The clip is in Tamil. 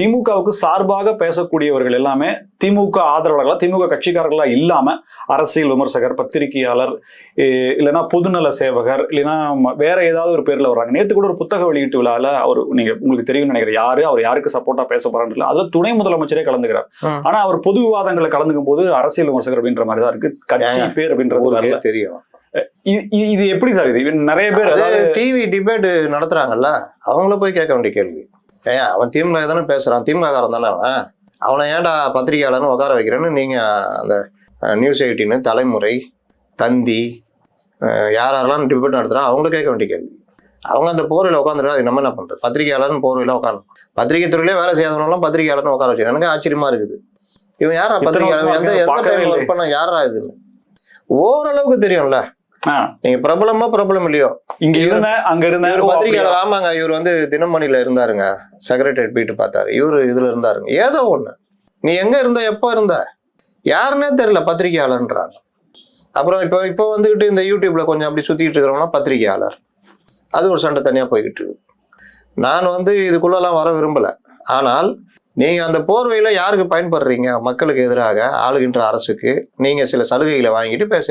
திமுகவுக்கு சார்பாக பேசக்கூடியவர்கள் எல்லாமே திமுக ஆதரவாளர்களா திமுக கட்சிக்காரர்களா இல்லாம அரசியல் விமர்சகர் பத்திரிகையாளர் இல்லைன்னா பொதுநல சேவகர் இல்லைன்னா வேற ஏதாவது ஒரு பேர்ல வர்றாங்க. நேத்து கூட ஒரு புத்தக வெளியீட்டு விழால அவர் நீங்க உங்களுக்கு தெரியும்னு நினைக்கிறேன் யாரு அவர் யாருக்கு சப்போர்ட்டா பேச போறான்னு அதுல துணை முதலமைச்சரே கலந்துக்கிறார். ஆனா அவர் பொது விவாதங்களை கலந்துக்கும் போது அரசியல் விமர்சகர் அப்படின்ற மாதிரி தான் இருக்கு. கட்சி பேர் அப்படின்றது தெரியும். இது- எப்படி சார் இது? நிறைய பேர் அது அதாவது டிவி டிபேட் நடத்துறாங்கல்ல அவங்கள போய் கேட்க வேண்டிய கேள்வி. ஏன் அவன் திமுக தானே பேசுறான். திமுக காரன் தானே அவன்? அவனை ஏன்டா பத்திரிகையாளர்னு உட்கார வைக்கிறேன்னு நீங்க அந்த நியூஸ் எயிட்டின்னு தலைமுறை தந்தி யாரெல்லாம் டிபேட் நடத்துறான் அவங்கள கேட்க வேண்டிய கேள்வி. அவங்க அந்த போர்வையில் உட்காந்துருக்கா அது நம்ம என்ன பண்றது? பத்திரிகையாளர்னு போர்வையில் உட்காந்து பத்திரிகை துறையிலே வேலை செய்யாதவங்களாம் பத்திரிகையாளர்னு உட்கார வச்சு எனக்கு ஆச்சரியமா இருக்குது. இவன் யாரா பத்திரிகையாளர்? எந்த எந்த டைம். ஒர்க் பண்ண யாரா இதுன்னு? ஓரளவுக்கு தெரியும்ல. நீங்க பிரபலமா பிரபலம் இல்லையோ? இங்க இருந்த அங்க இருந்த? பத்திரிகையாளர் ஆமாங்க இவர் வந்து தினமணில இருந்தாருங்க. செக்ரட்டரியேட் போயிட்டு பார்த்தாரு. இவர் இதுல இருந்தாருங்க. ஏதோ ஒண்ணு. நீ எங்க இருந்த எப்போ இருந்த? யாருன்னே தெரியல பத்திரிகையாளர்ன்றாங்க. அப்புறம் இப்போ இப்போ வந்துகிட்டு இந்த யூடியூப்ல கொஞ்சம் அப்படி சுத்திட்டு இருக்கிறவங்களாம் பத்திரிகையாளர். அது ஒரு சண்டை தனியா போய்கிட்டு இருக்கு. நான் வந்து இதுக்குள்ளெல்லாம் வர விரும்பல. ஆனால் நீங்க அந்த போர்வையில யாருக்கு பயன்படுறீங்க? மக்களுக்கு எதிராக ஆளுகின்ற அரசுக்கு நீங்க சில சலுகைகளை வாங்கிட்டு பேசுறீங்க.